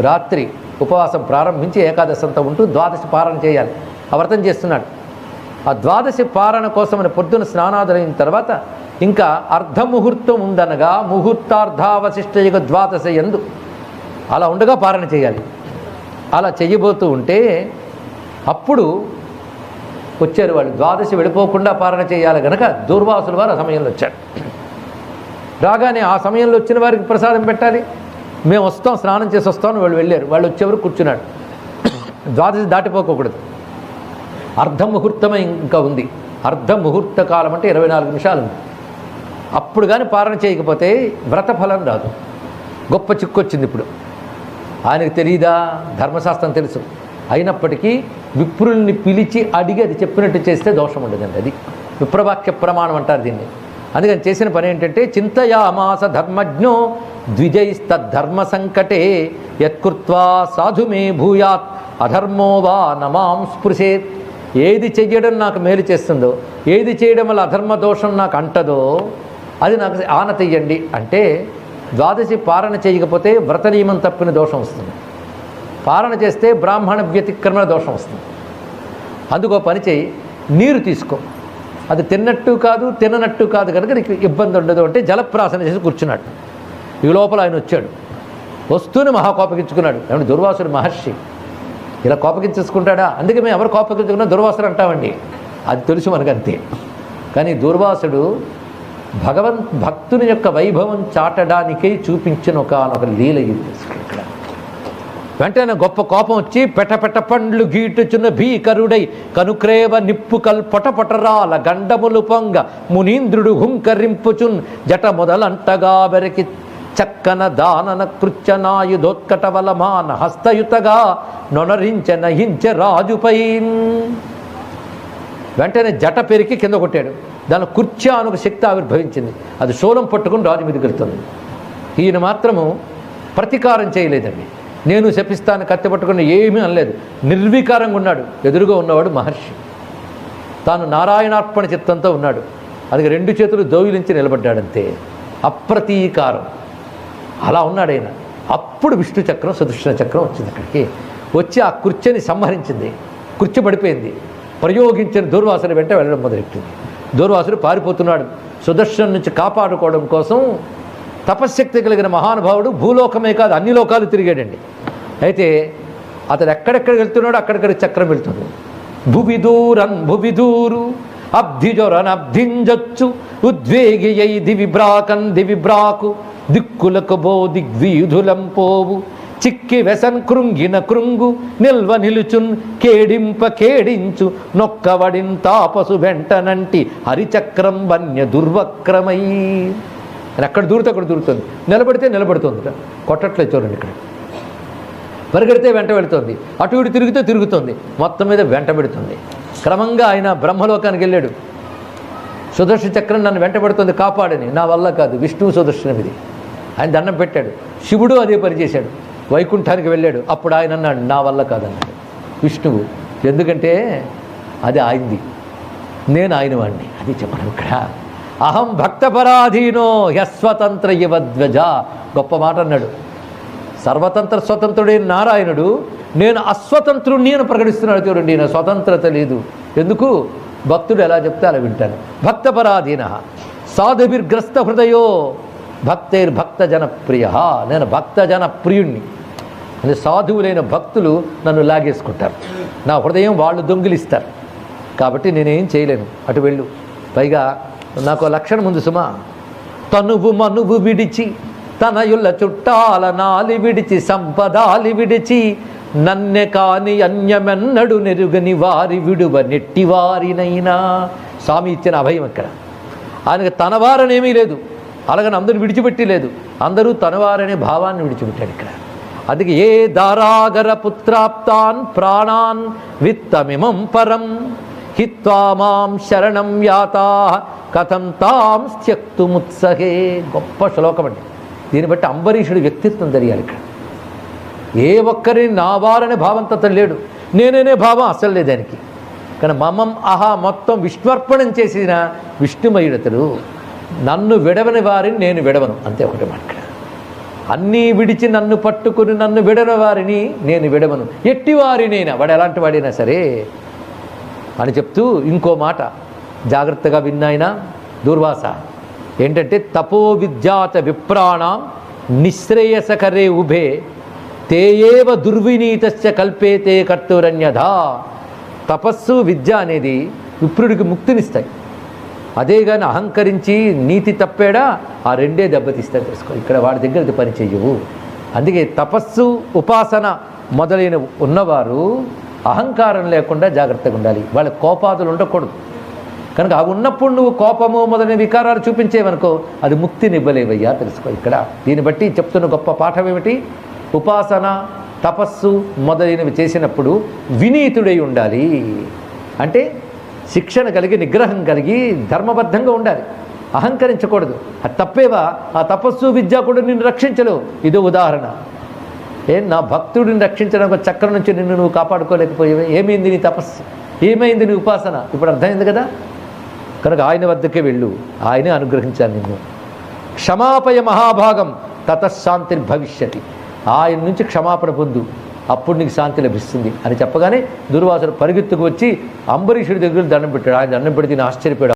రాత్రి ఉపవాసం ప్రారంభించి ఏకాదశి అంతా ఉంటూ ద్వాదశి పారణ చేయాలి. ఆ వ్రతం చేస్తున్నాడు. ఆ ద్వాదశి పారణ కోసమని పొద్దున స్నానాదులైన తర్వాత ఇంకా అర్ధముహూర్తం ఉందనగా ముహూర్తార్ధావశిష్టయుగ ద్వాదశ ఎందు అలా ఉండగా పారణ చేయాలి. అలా చేయబోతూ ఉంటే అప్పుడు వచ్చారు వాళ్ళు. ద్వాదశి వెళ్ళిపోకుండా పారణ చేయాలి గనక దూర్వాసుల వారు ఆ సమయంలో వచ్చారు. రాగానే ఆ సమయంలో వచ్చిన వారికి ప్రసాదం పెట్టాలి. మేము వస్తాం స్నానం చేసి వస్తాం వాళ్ళు వెళ్ళారు. వాళ్ళు వచ్చేవరకు కూర్చున్నాడు ద్వాదశి దాటిపోకూడదు. అర్ధ ముహూర్తమే ఇంకా ఉంది. అర్ధ ముహూర్త కాలం అంటే ఇరవై నాలుగు నిమిషాలు ఉంది. అప్పుడు కానీ పాలన చేయకపోతే వ్రత ఫలం రాదు. గొప్ప చిక్కు వచ్చింది ఇప్పుడు. ఆయనకు తెలియదా ధర్మశాస్త్రం తెలుసు. అయినప్పటికీ విప్రుల్ని పిలిచి అడిగి అది చెప్పినట్టు చేస్తే దోషం ఉండదండి అది. విప్రవాక్య ప్రమాణం అంటారు దీన్ని. అందుకని చేసిన పని ఏంటంటే చింతయామాస ధర్మజ్ఞో ద్విజైస్తద్ధర్మ సంకటే యత్కృత్వా సాధు మే భూయాత్ అధర్మో వా నమాం స్పృశేత్ ఏది చెయ్యడం నాకు మేలు చేస్తుందో ఏది చేయడం వల్ల అధర్మ దోషం నాకు అంటదో అది నాకు ఆన తెయ్యండి. అంటే ద్వాదశి పారణ చేయకపోతే వ్రత నియమం తప్పిన దోషం వస్తుంది. పారణ చేస్తే బ్రాహ్మణ వ్యతిక్రమణ దోషం వస్తుంది. అందుకో పని చేయి నీరు తీసుకో. అది తిన్నట్టు కాదు తిననట్టు కాదు కనుక నీకు ఇబ్బంది ఉండదు అంటే జలప్రాసన చేసి కూర్చున్నట్టు. ఈ లోపల ఆయన వచ్చాడు. వస్తూనే మహా కోపగించుకున్నాడు ఏమంటే దుర్వాసుడు మహర్షి. ఇలా కోపగించేసుకుంటాడా? అందుకే మేము ఎవరు కోపగించుకున్నా దుర్వాసుడు అంటామండి. అది తెలుసు మనకు అంతే కానీ దుర్వాసుడు భగవన్ భక్తుని యొక్క వైభవం చాటడానికే చూపించిన ఒక ఒక లీల ఇక్కడ. వెంటనే గొప్ప కోపం వచ్చి పెట పెట పండ్లు గీటుచున్న భీకరుడై కనుక్రేవ నిప్పు కల్పట పటరాల గండములు పొంగ మునీంద్రుడు హుంకరింపుచున్ జట మొదలంటగా బెరకి చక్కన దానన కృత్యనాయుధోత్కటవల మాన హస్తయుతగా నొనరించె నహించె రాజుపై వెంటనే జట పెరికి కింద కొట్టాడు. దాని కుర్చా శక్తి ఆవిర్భవించింది. అది శూలం పట్టుకుని రాజు మీదకి వెళ్తుంది. ఈయన మాత్రము ప్రతీకారం చేయలేదండి. నేను శపిస్తాను కత్తి పట్టుకుని ఏమీ అనలేదు. నిర్వికారంగా ఉన్నాడు. ఎదురుగా ఉన్నవాడు మహర్షి. తాను నారాయణార్పణ చిత్తంతో ఉన్నాడు. అది రెండు చేతులు దోగిలించి నిలబడ్డాడంతే. అప్రతీకారం. అలా ఉన్నాడు ఆయన. అప్పుడు విష్ణు చక్రం సుదర్శన చక్రం వచ్చింది అక్కడికి. వచ్చి ఆ కుర్చీని సంహరించింది. కుర్చీ పడిపోయింది. ప్రయోగించిన దూర్వాసుని వెంట వెళ్ళడం మొదలెట్టింది. దూర్వాసుడు పారిపోతున్నాడు. సుదర్శనం నుంచి కాపాడుకోవడం కోసం తపశ్శక్తి కలిగిన మహానుభావుడు భూలోకమే కాదు అన్ని లోకాలు తిరిగాడండి. అయితే అతను ఎక్కడెక్కడ వెళ్తున్నాడో అక్కడిక్కడ చక్రం వెళ్తుంది. భువి దూరన్ అబ్ధిజొరన్ అబ్ధింజొచ్చు ఉద్వేగి అయి దివిబ్రాకన్ దివిబ్రాకు దిక్కులకు బో దిగ్వీధులం పోవు. చిక్కి వెసన్ కృంగిన కృంగు నిల్వ నిలుచున్ కేడింప కేడించు. నొక్కవడిన్ తాపసు వెంటనంటి హరిచక్రం వన్య దుర్వక్రమై. అని అక్కడ దూరితే అక్కడ దూరుతుంది. నిలబడితే నిలబడుతుంది కొట్టట్లేదు చూడండి ఇక్కడ. పరిగెడితే వెంట వెళుతుంది. అటు ఇటు తిరిగితే తిరుగుతుంది. మొత్తం మీద వెంట పెడుతుంది. క్రమంగా ఆయన బ్రహ్మలోకానికి వెళ్ళాడు. సుదర్శన చక్రం నన్ను వెంటబడుతుంది కాపాడని. నా వల్ల కాదు. విష్ణువు సుదర్శనం ఇది ఆయన దండం పెట్టాడు. శివుడు అదే పని చేశాడు. వైకుంఠానికి వెళ్ళాడు. అప్పుడు ఆయన అన్నాడు నా వల్ల కాదన్నాడు. విష్ణువు ఎందుకంటే అది ఆయనది నేను ఆయన వాడిని అది చెప్పడం ఇక్కడ. అహం భక్తపరాధీనో యస్వతంత్ర యువధ్వజ గొప్ప మాట అన్నాడు. సర్వతంత్ర స్వతంత్రుడైన నారాయణుడు. నేను అస్వతంత్రుణ్ణి అని ప్రకటిస్తున్నాడు చూడండి నా స్వతంత్రత లేదు. ఎందుకు? భక్తుడు ఎలా చెప్తే అలా వింటాను భక్తపరాధీన. సాధుభిర్గ్రస్త హృదయో భక్తైర్భక్త జనప్రియ నేను భక్తజన ప్రియుణ్ణి అంటే సాధువులైన భక్తులు నన్ను లాగేసుకుంటారు. నా హృదయం వాళ్ళు దొంగిలిస్తారు. కాబట్టి నేనేం చేయలేను. అటు వెళ్ళు. పైగా నాకు లక్షణం ఉంది సుమా. తనువు మనువు విడిచి తనయుల చుట్టాల నాలి విడిచి సంపదాలి విడిచి నన్నె కాని అన్యమెన్నడు నెరుగని వారి విడువ నెట్టి వారినైనా స్వామి ఇచ్చిన అభయం ఇక్కడ ఆయనకు తనవారనేమీ లేదు. అలాగని అందరూ విడిచిపెట్టి లేదు అందరూ తనవారనే భావాన్ని విడిచిపెట్టాడు ఇక్కడ. అందుకే ఏ దారాగర పుత్రాప్తాన్ ప్రాణాన్ విత్తమిమం పరం హిత్వామాం శరణం యాతా కథం తాం త్యక్తుముత్సహే గొప్ప శ్లోకం అండి. దీన్ని బట్టి అంబరీషుడి వ్యక్తిత్వం జరిగాలి ఇక్కడ. ఏ ఒక్కరిని నా వారనే భావంతో అతను లేడు. నేనేనే భావం అసలు లేదు దానికి. కానీ మమం అహా మొత్తం విష్ణుర్పణం చేసిన విష్ణుమయుడతడు. నన్ను విడవని వారిని నేను విడవను. అంతే ఒకటి మాట అన్నీ విడిచి నన్ను పట్టుకుని నన్ను విడని వారిని నేను విడవను. ఎట్టి వారినైనా వాడు ఎలాంటి వాడైనా సరే అని చెప్తూ ఇంకో మాట జాగ్రత్తగా విన్నాయినా దూర్వాస. ఏంటంటే తపో విద్యాత విప్రాణం నిశ్రేయసకరే ఉభే తేయేవ దుర్వినీతస్య కల్పేతే కర్తూరన్యధా తపస్సు విద్య అనేది విప్రుడికి ముక్తినిస్తాయి. అదే కానీ అహంకరించి నీతి తప్పేడా? ఆ రెండే దెబ్బతీస్తాయి తెలుసుకో. ఇక్కడ వాడి దగ్గర పని చెయ్యవు. అందుకే తపస్సు ఉపాసన మొదలైన ఉన్నవారు అహంకారం లేకుండా జాగ్రత్తగా ఉండాలి. వాళ్ళ కోపాదులు ఉండకూడదు. కనుక అవి ఉన్నప్పుడు నువ్వు కోపము మొదలైన వికారాలు చూపించేవనుకో అది ముక్తినివ్వలేవయ్యా తెలుసుకో ఇక్కడ. దీన్ని బట్టి చెప్తున్న గొప్ప పాఠం ఏమిటి? ఉపాసన తపస్సు మొదలైనవి చేసినప్పుడు వినీతుడై ఉండాలి. అంటే శిక్షణ కలిగి నిగ్రహం కలిగి ధర్మబద్ధంగా ఉండాలి. అహంకరించకూడదు. అది తప్పేవా? ఆ తపస్సు విద్య కూడా నిన్ను రక్షించలేవు ఇదో ఉదాహరణ. ఏం నా భక్తుడిని రక్షించడానికి ఒక చక్రం నుంచి నిన్ను నువ్వు కాపాడుకోలేకపోయావు? ఏమైంది నీ తపస్సు? ఏమైంది నీ ఉపాసన? ఇప్పుడు అర్థమైంది కదా? కనుక ఆయన వద్దకే వెళ్ళు. ఆయనే అనుగ్రహించాలి నిన్ను. క్షమాపయ మహాభాగం తతశాంతిర్భవిష్యతి ఆయన నుంచి క్షమాపణ పొందు. అప్పుడు నీకు శాంతి లభిస్తుంది అని చెప్పగానే దుర్వాసుడు పరిగెత్తుకు వచ్చి అంబరీషుడి దగ్గర దండం పెట్టాడు. ఆయన దండం పెడితే ఆశ్చర్యపోయాడు.